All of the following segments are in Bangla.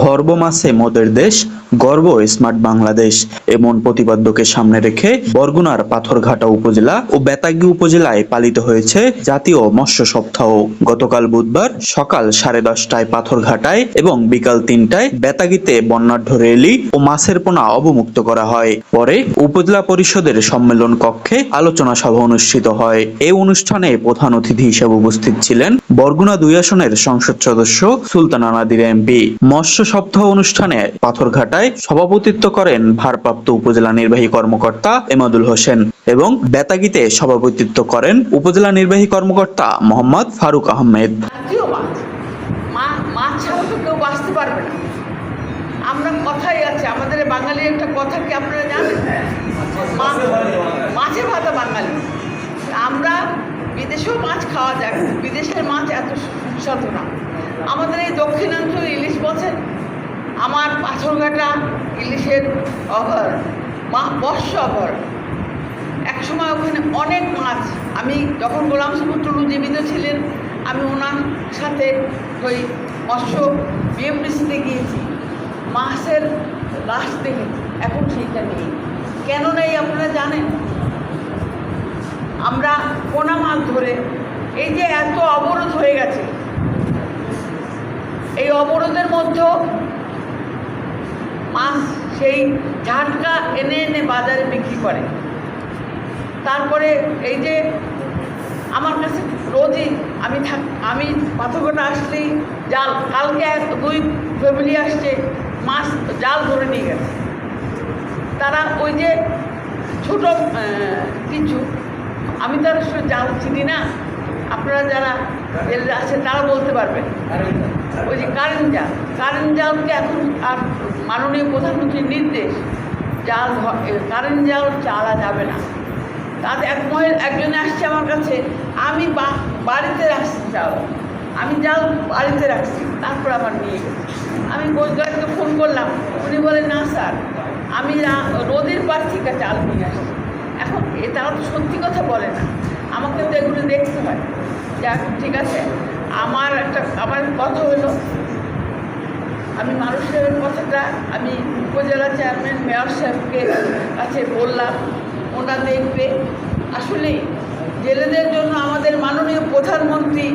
ভর্ব মাসে মদের দেশ, গর্ব স্মার্ট বাংলাদেশ। এমন প্রতিপাদ্যকে সামনে রেখে বরগুনার পাথরঘাটা উপজেলা ও বেতাগী উপজেলায় পালিত হয়েছে জাতীয় মৎস্য সপ্তাহ। গতকাল বুধবার সকাল সাড়ে দশটায় পাথরঘাটায় এবং বিকাল তিনটায় বেতাগীতে বর্ণাঢ্য রেলি ও মাছের পোনা অবমুক্ত করা হয়। পরে উপজেলা পরিষদের সম্মেলন কক্ষে আলোচনা সভা অনুষ্ঠিত হয়। এই অনুষ্ঠানে প্রধান অতিথি হিসেবে উপস্থিত ছিলেন বরগুনা দুই আসনের সংসদ সদস্য সুলতানা নাদির এমপি। মৎস্য সপ্তাহ অনুষ্ঠানে পাথরঘাটায় সভাপতিত্ব করেন ভারপ্রাপ্ত উপজেলা নির্বাহী কর্মকর্তা এমাদুল হোসেন এবং বেতাগিতে সভাপতিত্ব করেন উপজেলা নির্বাহী কর্মকর্তা মোহাম্মদ ফারুক আহমেদ। আমরা কথাই আছে। আমাদের বাঙালির একটা কথা কি আপনারা জানেন মা- মাছে ভাতা বাঙালি আমরা বিদেশেও মাছ খাওয়া যায় কিন্তু বিদেশের মাছ এত সুস্বাদু না আমাদের এই দক্ষিণাঞ্চল ইলিশ মাছের আমার পাথরঘাটা ইলিশের অভর মা বর্ষ অভর একসময় ওখানে অনেক মাছ, আমি যখন গোলাম সুপুত্রলু জীবিত ছিলেন, আমি ওনার সাথে ওই মৎস্য বিএমডিসিতে গিয়েছি। মাছের লাশ দেখেছি, এখন সেইটা নেই। কেন নেই আপনারা জানেন? আমরা পোনা মাছ ধরে, এই যে এত অবরোধ হয়ে গেছে এই অবরোধের মধ্যেও মাছ সেই ঝাটকা এনে এনে বাজারে বিক্রি করে। তারপরে এই যে আমার কাছে রোজই আমি থাক, আমি পাথরঘাটা আসলেই জাল, কালকে এক, দুই ফ্যামিলি আসছে, মাছ জাল ধরে নিয়ে গেছে। তারা ওই যে ছোট কিছু, আমি তো আর আসলে জাল চিনি না আপনারা যারা জেলে আছেন তারা বলতে পারবেন। ওই যে কারেন্ট জাল কারেন্ট জালকে এখন আর মাননীয় প্রধানমন্ত্রীর নির্দেশ জাল ধ- এ, কারেন্ট জাল চালা যাবে না। তাতে এক মহিলা একজনে আসছে আমার কাছে আমি বাড়িতে রাখছি জাল আমি জাল বাড়িতে রাখছি তারপর আবার নিয়ে আমি গোলগাড়িকে ফোন করলাম উনি বলে না স্যার আমি রা- নদীর পার থেকে জাল নিয়ে আসছি। এখন এ তারা তো সত্যি কথা বলে না। আমাকে তো এগুলো দেখতে হয়। যাক, ঠিক আছে। আমার একটা, আমার কথা হলো, আমি মানুষের কথাটা আমি উপজেলা চেয়ারম্যান মেয়র সাহেবকে কাছে বললাম। ওনা দেখবে। আসলে জেলেদের জন্য আমাদের মাননীয় প্রধানমন্ত্রী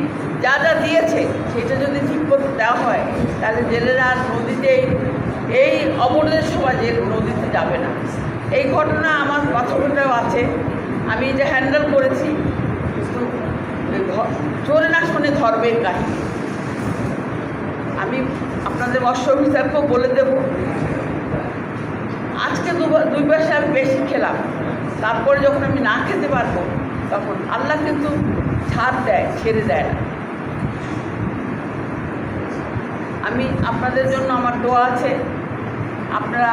যা যা দিয়েছে, সেটা যদি ঠিক করে দেওয়া হয়, তাহলে জেলেরা নদীতে এই অবরোধের সময় জেল নদীতে যাবে না। এই ঘটনা আমার পাথরটাও আছে। আমি যে হ্যান্ডেল করেছি চোরে না শুনে ধর্মের কাহিনী আমি আপনাদের মৎস্য অফিসারকেও বলে দেব। আজকে দুই পয়সা আমি বেশি খেলাম। তারপরে যখন আমি না খেতে পারব, তখন আল্লাহ কিন্তু ছাড় দেয়, ছেড়ে দেয় না। আমি আপনাদের জন্য আমার দোয়া আছে। আপনারা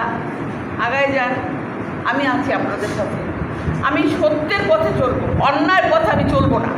আগায় যান। আমি আছি আপনাদের সাথে। আমি সত্যের পথে চলবো অন্যায়ের পথে আমি চলবো না।